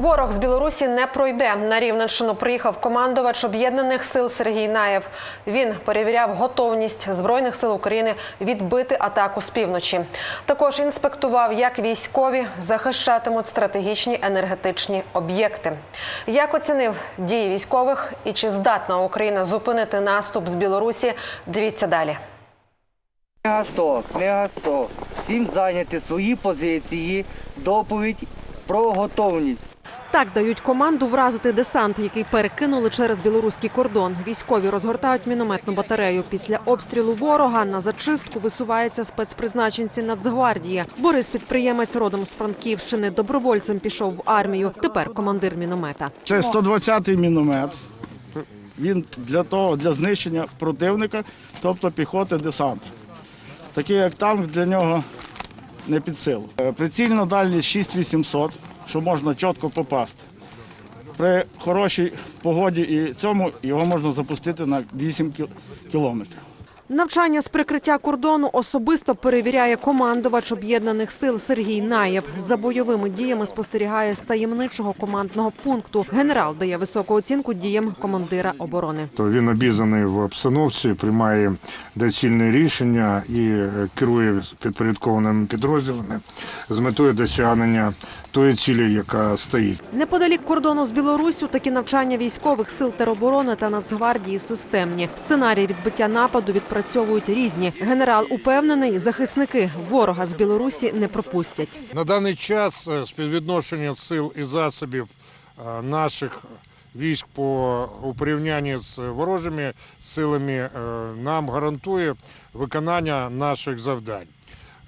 Ворог з Білорусі не пройде. На Рівненщину приїхав командувач об'єднаних сил Сергій Наєв. Він перевіряв готовність збройних сил України відбити атаку з півночі. Також інспектував, як військові захищатимуть стратегічні енергетичні об'єкти. Як оцінив дії військових і чи здатна Україна зупинити наступ з Білорусі? Дивіться далі. Лягасток, лягасток. Всім зайняти свої позиції, доповідь про готовність. Так дають команду вразити десант, який перекинули через білоруський кордон. Військові розгортають мінометну батарею. Після обстрілу ворога на зачистку висуваються спецпризначенці Нацгвардії. Борис підприємець родом з Франківщини. Добровольцем пішов в армію. Тепер командир міномета. Це 120-й міномет. Він для того для знищення противника, тобто піхоти десанта. Такий як танк для нього не під силу. Е, Прицільна дальність 6800, що можна чітко попасти. При хорошій погоді і цьому його можна запустити на 8 кіл- кілометрів. Навчання з прикриття кордону особисто перевіряє командувач об'єднаних сил Сергій Наєв. За бойовими діями спостерігає з таємничого командного пункту. Генерал дає високу оцінку діям командира оборони. То він обізнаний в обстановці, приймає доцільні рішення і е, керує підпорядкованими підрозділами з метою досягнення тої цілі, яка стоїть. Неподалік кордону з Білоруссю такі навчання військових сил тероборони та Нацгвардії системні. Сценарії відбиття нападу відпрацьовують різні. Генерал упевнений, захисники ворога з Білорусі не пропустять. На даний час е, співвідношення сил і засобів е, наших військ по у порівнянні з ворожими силами е, нам гарантує виконання наших завдань.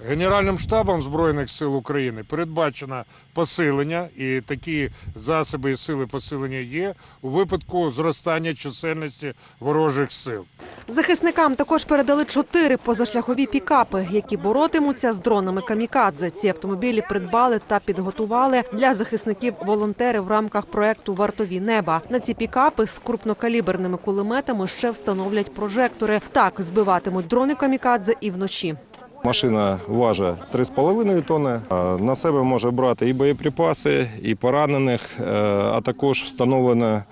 Генеральним штабом Збройних сил України передбачено посилення, і такі засоби і сили посилення є у випадку зростання чисельності ворожих сил. Захисникам також передали чотири позашляхові пікапи, які боротимуться з дронами камікадзе. Ці автомобілі придбали та підготували для захисників волонтери в рамках проекту Вартові неба. На ці пікапи з крупнокаліберними кулеметами ще встановлять прожектори. Так збиватимуть дрони камікадзе і вночі. Машина важить 3,5 тонни. На себе може брати і боєприпаси, і поранених, е, а також встановлене е,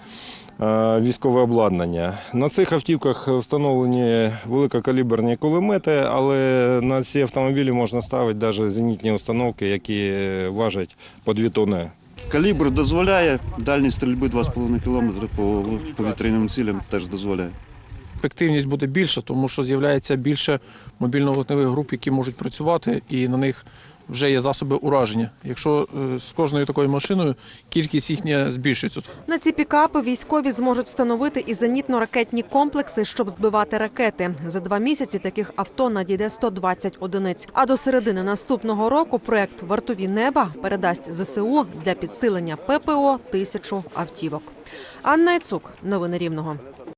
військове обладнання. На цих автівках встановлені великокаліберні кулемети, але на ці автомобілі можна ставити навіть зенітні установки, які важать по 2 тонни. Калібр дозволяє, дальність стрільби 2,5 км по повітряним цілям теж дозволяє. ефективність буде більша, тому що з'являється більше мобільно-вогневих груп, які можуть працювати, і на них вже є засоби ураження. Якщо е, з кожною такою машиною кількість їхня збільшується. На ці пікапи військові зможуть встановити і зенітно-ракетні комплекси, щоб збивати ракети. За два місяці таких авто надійде 120 одиниць. А до середини наступного року проект Вартові неба передасть ЗСУ для підсилення ППО тисячу автівок. Анна Яцук, новини Рівного.